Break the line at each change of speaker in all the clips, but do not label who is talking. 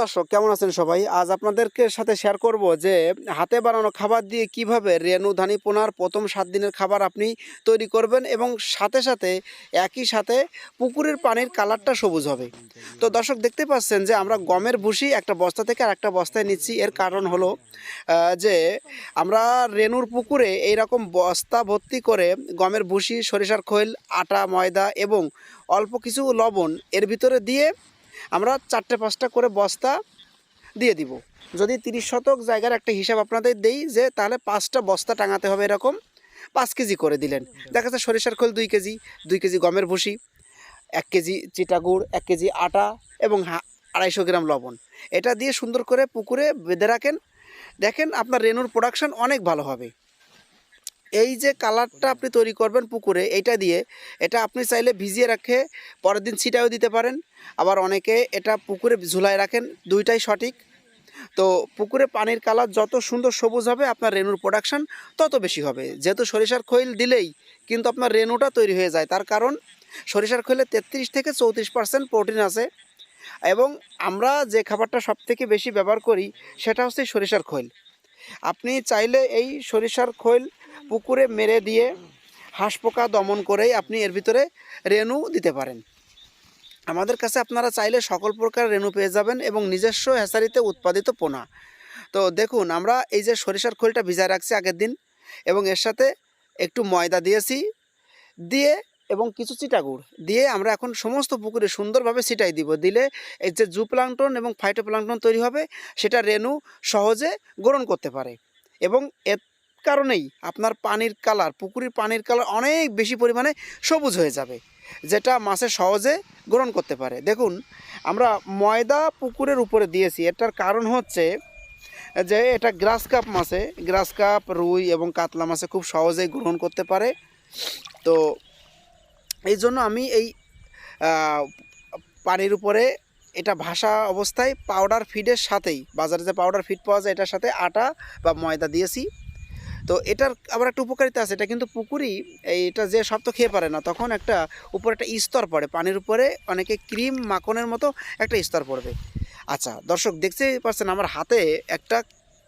দর্শক, কেমন আছেন সবাই? আজ আপনাদেরকে সাথে শেয়ার করব যে, হাতে বানানো খাবার দিয়ে কীভাবে রেণু ধানি পোনার প্রথম সাত দিনের খাবার আপনি তৈরি করবেন এবং সাথে সাথে একই সাথে পুকুরের পানির কালারটা সবুজ হবে। তো দর্শক, দেখতে পাচ্ছেন যে আমরা গমের ভুসি একটা বস্তা থেকে আর একটা বস্তায় নিচ্ছি। এর কারণ হলো যে আমরা রেণুর পুকুরে এইরকম বস্তা ভর্তি করে গমের ভুসি, সরিষার খৈল, আটা, ময়দা এবং অল্প কিছু লবণ এর ভিতরে দিয়ে আমরা চারটে পাঁচটা করে বস্তা দিয়ে দিব। যদি তিরিশ শতক জায়গার একটা হিসাব আপনাদের দেই যে তাহলে পাঁচটা বস্তা টাঙাতে হবে এরকম পাঁচ কেজি করে দিলেন। দেখা যাচ্ছে সরিষার খোল দুই কেজি দুই কেজি গমের ভুসি, এক কেজি চিটাগুড় এক কেজি আটা এবং আড়াইশো গ্রাম লবণ। এটা দিয়ে সুন্দর করে পুকুরে বেঁধে রাখেন। দেখেন আপনার রেনুর প্রোডাকশন অনেক ভালো হবে। এই যে কালারটা আপনি তৈরি করবেন পুকুরে এইটা দিয়ে, এটা আপনি চাইলে ভিজিয়ে রাখে পরের দিন ছিটাও দিতে পারেন। আবার অনেকে এটা পুকুরে ঝুলায় রাখেন, দুইটাই সঠিক। তো পুকুরে পানির কালার যত সুন্দর সবুজ হবে, আপনার রেনুর প্রোডাকশান তত বেশি হবে। যেহেতু সরিষার খৈল দিলেই কিন্তু আপনার রেনুটা তৈরি হয়ে যায়। তার কারণ, সরিষার খৈলে তেত্রিশ থেকে চৌত্রিশ পার্সেন্ট প্রোটিন আছে এবং আমরা যে খাবারটা সব থেকে বেশি ব্যবহার করি, সেটা হচ্ছে সরিষার খৈল। আপনি চাইলে এই সরিষার খৈল পুকুরে মেরে দিয়ে হাঁস পোকা দমন করেই আপনি এর ভিতরে রেণু দিতে পারেন। আমাদের কাছে আপনারা চাইলে সকল প্রকার রেণু পেয়ে যাবেন এবং নিজস্ব হ্যাসারিতে উৎপাদিত পোনা। তো দেখুন, আমরা এই যে সরিষার খোলটা ভিজায় রাখছি আগের দিন এবং এর সাথে একটু ময়দা দিয়েছি, দিয়ে এবং কিছু চিটাগুড় দিয়ে আমরা এখন সমস্ত পুকুরে সুন্দরভাবে ছিটাই দিব। দিলে এই যে জু প্লাংটন এবং ফাইটো প্লাংটন তৈরি হবে, সেটা রেণু সহজে গ্রহণ করতে পারে এবং এর কারণেই আপনার পানির কালার, পুকুরের পানির কালার অনেক বেশি পরিমাণে সবুজ হয়ে যাবে, যেটা মাছে সহজে গ্রহণ করতে পারে। দেখুন, আমরা ময়দা পুকুরের উপরে দিয়েছি, এটার কারণ হচ্ছে যে এটা গ্রাস কাপ মাছে, গ্রাস কাপ, রুই এবং কাতলা মাছে খুব সহজেই গ্রহণ করতে পারে। তো এই জন্য আমি এই পানির উপরে এটা ভাসা অবস্থায় পাউডার ফিডের সাথেই, বাজারে যে পাউডার ফিড পাওয়া যায়, এটার সাথে আটা বা ময়দা দিয়েছি। তো এটার আবার একটা উপকারিতা আছে, এটা কিন্তু পুকুরই এটা যে সব তো খেয়ে পারে না, তখন একটা উপরে একটা স্তর পড়ে, পানির উপরে অনেকে ক্রিম, মাখনের মতো একটা স্তর পড়বে। আচ্ছা দর্শক দেখতেই পাচ্ছেন আমার হাতে একটা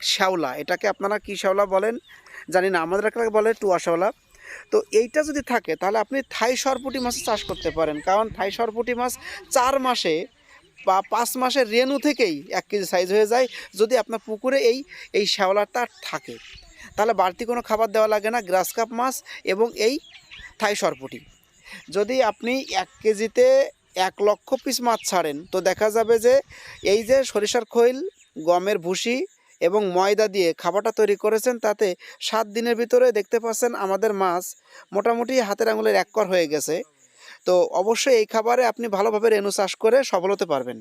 শ্যাওলা, এটাকে আপনারা কী শ্যাওলা বলেন? জানি না, আমাদের একটা বলে টুয়া শ্যাওলা। তো এইটা যদি থাকে, তাহলে আপনি থাই সরপুটি মাছ চাষ করতে পারেন, কারণ থাই সরপুটি মাছ চার মাসে বা পাঁচ মাসের রেনু থেকেই এক কেজি সাইজ হয়ে যায়, যদি আপনার পুকুরে এই এই শ্যাওলাটা থাকে। তাহলে বাড়তি কোনো খাবার দেওয়া লাগে না, গ্রাস কাপ মাছ এবং এই থাই সরপুটি। যদি আপনি এক কেজিতে এক লক্ষ পিস মাছ ছাড়েন, তো দেখা যাবে যে এই যে সরিষার খৈল, গমের ভুসি এবং ময়দা দিয়ে খাবারটা তৈরি করেছেন, তাতে সাত দিনের ভিতরে দেখতে পাচ্ছেন আমাদের মাছ মোটামুটি হাতের আঙুলের এক কর হয়ে গেছে। তো অবশ্যই এই খাবারে আপনি ভালোভাবে রেণু চাষ করে সফল হতে পারবেন।